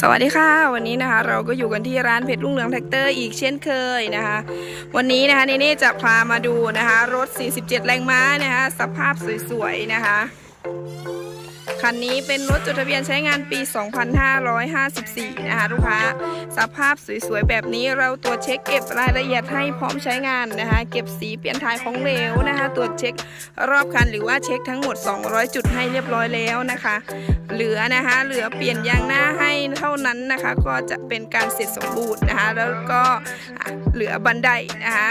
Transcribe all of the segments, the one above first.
สวัสดีค่ะ วันนี้นะคะ เราก็อยู่กันที่ร้านเพชรรุ่งเรืองแท็กเตอร์อีกเช่นเคยนะคะ วันนี้นะคะเนเน่จะพามาดูนะคะ รถ 47 แรงม้านะคะ สภาพสวยๆนะคะ คันนี้เป็นรถจดทะเบียนใช้งานปี 2554 นะคะลูกค้า สภาพสวยๆ แบบนี้เราตรวจเช็คเก็บรายละเอียดให้พร้อมใช้งานนะคะ เก็บสีเปลี่ยนถ่ายของเหลวนะคะ ตรวจเช็ครอบคันหรือว่าเช็คทั้งหมด 200 จุดให้เรียบร้อยแล้วนะคะ เหลือนะคะ เหลือเปลี่ยนยางหน้าให้เท่านั้นนะคะ ก็จะเป็นการเสร็จสมบูรณ์นะคะ แล้วก็เหลือบันไดนะคะ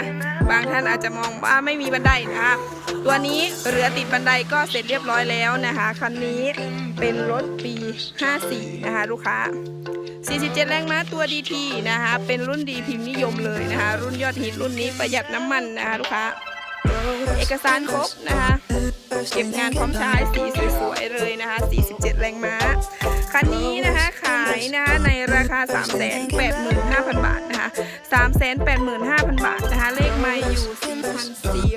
บางท่านอาจจะมองว่าไม่มีบันไดนะคะ ตัวนี้เหลือติดบันไดก็เสร็จเรียบร้อยแล้วนะคะ คันนี้เป็นรถปี 54 นะคะลูกค้า 47 แรงม้าตัว DT นะคะ เป็นรุ่นดีพิมพ์นิยมเลยนะคะ รุ่นยอดฮิตรุ่นนี้ประหยัดน้ำมันนะคะลูกค้า เอกสารครบนะคะ เก็บงานพร้อมใช้สีสวยๆเลยนะคะ 47 แรงม้า คันนี้นะคะขายนะคะในราคา 385,000 บาทนะคะ 385,000 บาทนะคะ เลขไม่อยู่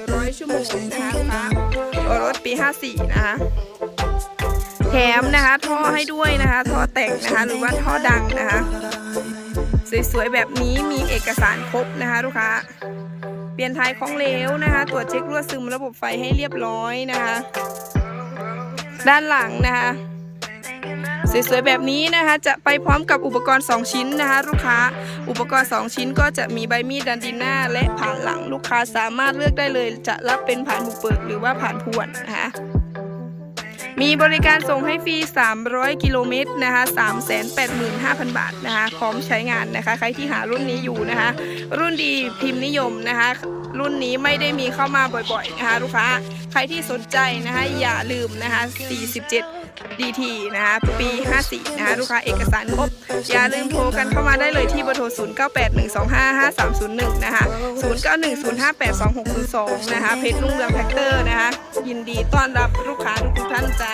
4,400 ชั่วโมงนะคะลูกค้ารถปี 54 นะคะ แถมนะคะท่อให้ด้วยนะคะ ท่อแต่งนะคะ หรือว่าท่อดังนะคะ สวยๆ แบบนี้มีเอกสารครบนะคะ ลูกค้า เปลี่ยนท้ายของเหลวนะคะ ตรวจเช็ครั่วซึมระบบไฟให้เรียบร้อยนะคะ ด้านหลังนะคะ สวยๆแบบนี้นะคะจะไปพร้อมกับอุปกรณ์ 2 ชิ้นนะคะ ลูกค้าอุปกรณ์ 2 ชิ้นก็จะมีใบมีดดันดินหน้า และผ่านหลังลูกค้าสามารถเลือกได้เลย จะรับเป็นผ่านบุกเบิกหรือว่าผ่านพวนนะคะมีบริการส่งให้ฟรี 300 กิโลเมตรนะคะ385,000 บาทนะคะพร้อมใช้งานนะคะ ใครที่หารุ่นนี้อยู่นะคะ รุ่นดีพิมพ์นิยมนะคะ รุ่นนี้ไม่ได้มีเข้ามาบ่อยๆนะคะลูกค้า ใครที่สนใจนะคะอย่าลืมนะคะ 47 DT นะคะปี 54 นะคะลูกค้าเอกสารครบ อย่าลืมโทรกันเข้ามาได้เลยที่เบอร์โทร 0981255301 นะคะ 0910582602 นะคะ เพชรุ่งเรืองแท็กเตอร์นะคะ ยินดีต้อนรับลูกค้าทุกท่านจ้า